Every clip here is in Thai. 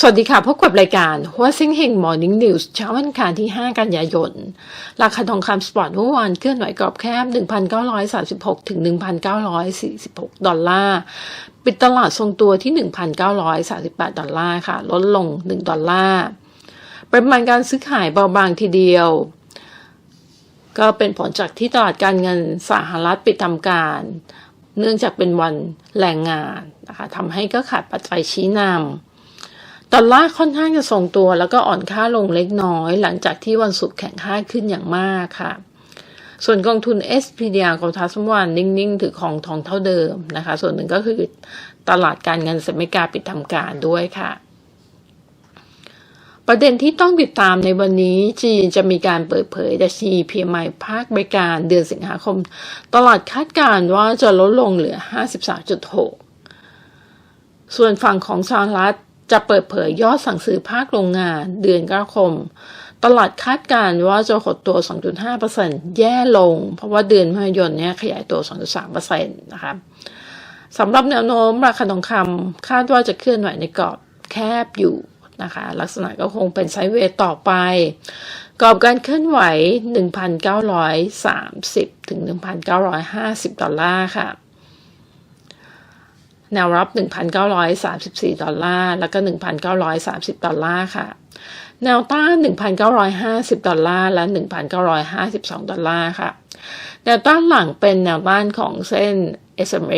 สวัสดีค่ะ พบกับรายการหัวซ็งเฮงมอร์นิ่งนิวส์เช้าวันอังคารที่ 5 กันยายน ราคาทองคำสปอร์ตเมื่อวานเคลื่อนไหวกรอบแคบ 1,936 ถึง 1,946 ดอลลาร์ ปิดตลาดทรงตัวที่ 1,938 ดอลลาร์ค่ะ ลดลง 1 ดอลลาร์ปริมาณการซื้อขายเบาบางทีเดียว ก็เป็นผลจากที่ตลาดการเงินสหรัฐปิดทำการ เนื่องจากเป็นวันแรงงานนะคะทำให้ก็ขาดปัจจัยชี้นำ ดอลลาร์ค่อนข้างจะทรงตัว แล้วก็อ่อนค่าลงเล็กน้อย หลังจากที่วันศุกร์แข็งค่าขึ้นอย่างมากค่ะ ส่วนกองทุน SPDR กองทัสมวันนิ่งๆ ถือของทองเท่าเดิมนะคะ ส่วนหนึ่งก็คือตลาดการเงินสหรัฐอเมริกาปิดทำการด้วยค่ะประเด็นที่ต้องติดตามในวันนี้จีนจะมีการเปิดเผยดัชนี PMI ภาคบริการเดือนสิงหาคม ตลาดคาดการณ์ว่าจะลดลงเหลือ 53.6 ส่วนฝั่งของสหรัฐ จะเปิดเผยยอดสั่งซื้อภาคโรงงานเดือนกรกฎาคม ตลาดคาดการณ์ว่าจะหดตัว 2.5%แย่ลง เพราะว่าเดือนมิถุนายนเนี่ยขยายตัว 2.3%นะคะสำหรับแนวโน้มราคาทองคำคาดว่าจะเคลื่อนไหวในกรอบแคบอยู่นะคะลักษณะก็คงเป็นไซด์เวย์ต่อไป กรอบการเคลื่อนไหว 1,930 ถึง 1,950 ดอลลาร์ค่ะ แนวรับ 1,934 ดอลลาร์ แล้วก็ 1,930 ดอลลาร์ค่ะ แนวต้าน 1,950 ดอลลาร์ และ 1,952 ดอลลาร์ค่ะ แนวต้านหลังเป็นแนวต้านของเส้น SMA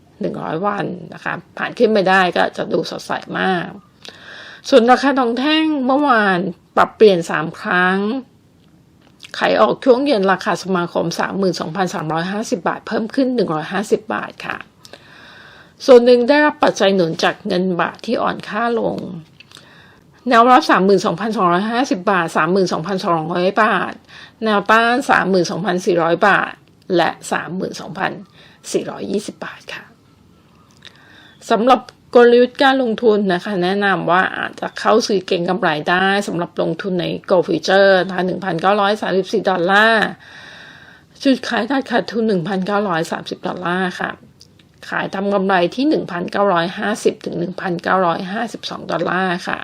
100 วันนะคะ ผ่านขึ้นไปได้ก็จะดูสดใสมาก ส่วนราคาทองแท่งเมื่อวานปรับเปลี่ยน 3 ครั้งขายออกช่วงเย็นราคาสมาคม 32,350 บาท เพิ่มขึ้น 150 บาทค่ะ ส่วนหนึ่งได้รับปัจจัยหนุนจากเงินบาทที่อ่อนค่าลง แนวรับ 32,250 บาท 32,200 บาท แนวต้าน 32,400 บาท และ 32,420 บาทค่ะสำหรับกลยุทธ์การลงทุนนะคะ แนะนำว่าอาจจะเข้าซื้อเก่งกำไรได้สำหรับลงทุนใน Go Future นะคะ1,934 ดอลลาร์จุดขายตัดขาดทุน 1,930 ดอลลาร์ค่ะ ขายทำกำไรที่ 1,950 ถึง 1,952 ดอลลาร์ค่ะ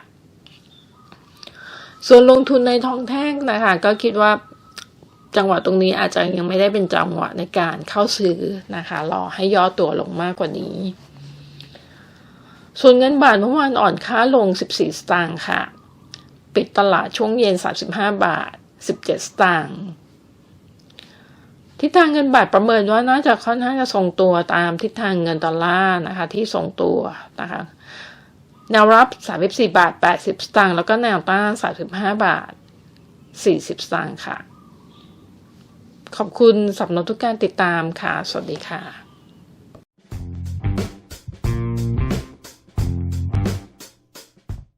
ส่วนลงทุนในทองแท่งนะคะ ก็คิดว่าจังหวะตรงนี้อาจจะยังไม่ได้เป็นจังหวะในการเข้าซื้อนะคะ รอให้ย่อตัวลงมากกว่านี้ ส่วนเงินบาทเมื่อวานอ่อนค่าลง 14 สตางค์ค่ะ ปิดตลาดช่วงเย็น 35 บาท 17 สตางค์ ทิศทางเงินบาทประเมินว่าน่าจะค่อนข้างจะทรงตัวตามทิศทางเงินดอลลาร์นะคะที่ทรงตัวนะคะแนวรับ 34 บาท 80 สตางค์แล้วก็แนวต้าน35 บาท 40 สตางค์ค่ะ ขอบคุณสำหรับทุกการติดตามค่ะ สวัสดีค่ะ